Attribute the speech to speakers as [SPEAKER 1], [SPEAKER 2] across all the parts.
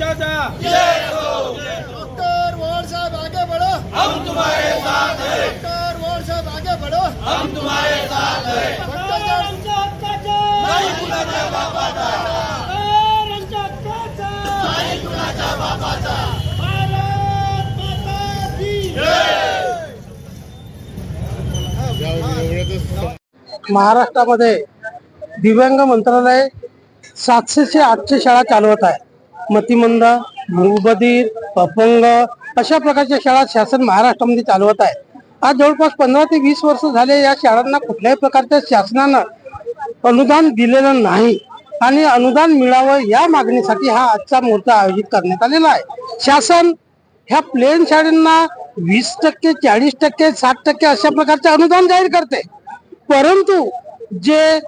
[SPEAKER 1] Doctor वोर साहब आगे बढ़ो। हम तुम्हारे साथ हैं। डॉक्टर साहब आगे बढ़ो। हम तुम्हारे साथ हैं।
[SPEAKER 2] महाराष्ट्रामध्ये दिव्यांग मंत्रालय सातशे ते आठशे शाळा चालवत आहे. मतिमंद मूकबधीर अपंग अशा प्रकारच्या शाळा शासन महाराष्ट्रामध्ये चालवत आहे आज जवळपास पंधरा ते वीस वर्ष झाले या शाळांना कुठल्याही प्रकारच्या शासनानं अनुदान दिलेलं नाही. आणि अनुदान मिळावं या मागणीसाठी हा आजचा मोर्चा आयोजित करण्यात आलेला आहे. शासन ह्या प्लेन शाळांना वीस टक्के चाळीस टक्के साठ टक्के अशा प्रकारचे अनुदान जाहीर करते. परंतु जे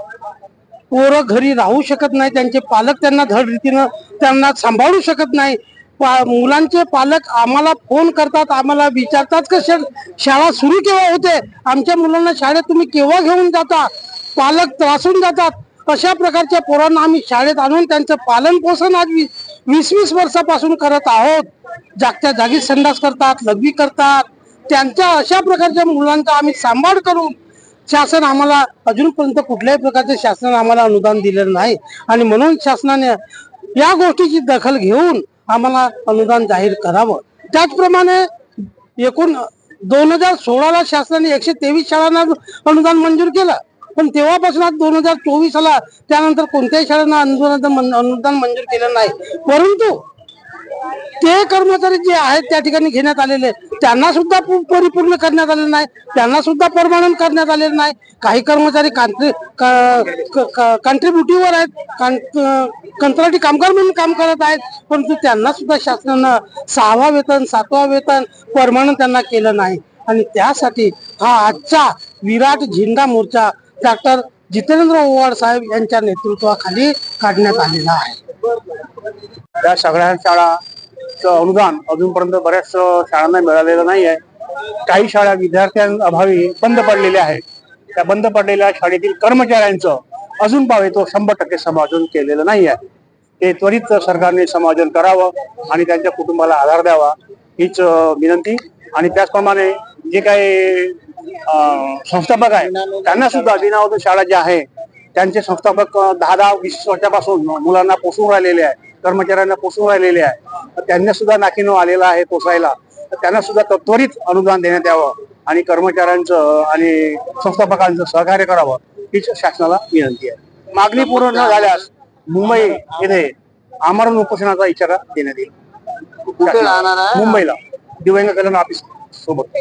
[SPEAKER 2] पोरं घरी राहू शकत नाही त्यांचे पालक त्यांना धड रीतीनं त्यांना सांभाळू शकत नाही. पा- मुलांचे पालक आम्हाला फोन करतात आम्हाला विचारतात का शाळा सुरू केव्हा होते? आमच्या मुलांना शाळेत तुम्ही केव्हा घेऊन जाता? पालक त्रासून जातात. अशा प्रकारच्या पोरांना आम्ही शाळेत आणून त्यांचं पालन पोषण आज वीस वीस वर्षापासून करत आहोत. जागत्या जागी संडास करतात लघवी करतात. त्यांच्या अशा प्रकारच्या मुलांचा आम्ही सांभाळ करून शासन आम्हाला अजूनपर्यंत कुठल्याही प्रकारचे शासन आम्हाला अनुदान दिलेलं नाही. आणि म्हणून शासनाने या गोष्टीची दखल घेऊन आम्हाला अनुदान जाहीर करावं. त्याचप्रमाणे एकूण दोन हजार सोळाला शासनाने एकशे तेवीस शाळांना अनुदान मंजूर केलं. पण तेव्हापासून आज दोन हजार चोवीस आला त्यानंतर कोणत्याही शाळांना अनुदान अनुदान मंजूर केलं नाही. परंतु ते कर्मचारी जे आहेत त्या ठिकाणी घेण्यात आलेले त्यांना सुद्धा परिपूर्ण करण्यात आलेलं नाही. त्यांना सुद्धा परमानंट करण्यात आलेलं नाही. काही कर्मचारी कॉन्ट्रीब्युटिव्हवर आहेत. कंत्राटी कामगार म्हणून काम करत आहेत. परंतु त्यांना सुद्धा शासनानं सहावा वेतन सातवा वेतन परमानंट त्यांना केलं नाही. आणि त्यासाठी हा आजचा विराट झेंडा मोर्चा डॉक्टर जितेंद्र ओवाड साहेब यांच्या नेतृत्वाखाली काढण्यात आलेला आहे.
[SPEAKER 3] त्या सगळ्या शाळा अनुदान अजूनपर्यंत बऱ्याच शाळांना मिळालेलं नाही आहे काही शाळा विद्यार्थ्यांअभावी बंद पडलेल्या आहेत. त्या बंद पडलेल्या शाळेतील कर्मचाऱ्यांचं अजून पावे तो शंभर टक्के समायोजन केलेलं नाही आहे ते त्वरित सरकारने समायोजन करावं आणि त्यांच्या कुटुंबाला आधार द्यावा हीच विनंती. आणि त्याचप्रमाणे जे काही संस्थापक आहे त्यांना सुद्धा विनावधून शाळा ज्या आहे त्यांचे संस्थापक दहा दहा वीस वर्षापासून मुलांना पोसून राहिलेले आहे कर्मचाऱ्यांना पोसून राहिलेले आहे. तर त्यांना सुद्धा नाकीनो आलेला आहे पोसायला तर त्यांना सुद्धा त- त्वरित अनुदान देण्यात यावं आणि कर्मचाऱ्यांचं आणि संस्थापकांचं सहकार्य करावं हीच शासनाला विनंती आहे. मागणी पूर्ण न झाल्यास मुंबई येथे आमरण उपोषणाचा इशारा देण्यात येईल. मुंबईला. दिव्यांग कल्याण ऑफिस सोबत.